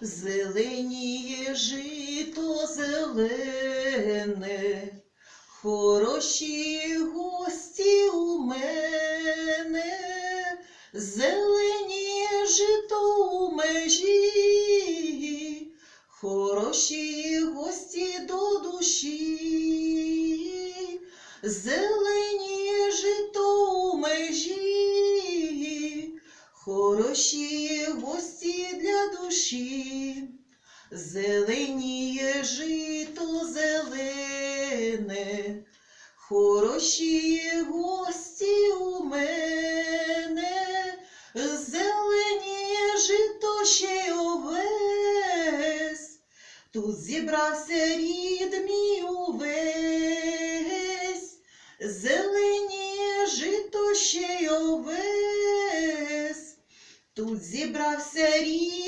зеленіє жито зелене, хороші гості у мене, зеленіє жито у межі, хороші гості до душі, зеленіє жито у межі, хороші гості для душі, зеленіє жито зелене, хороші гості у мене, зеленіє жито ще й овес, тут зібрався рід мій увесь, зеленіє жито ще й овес, тут зібрався рід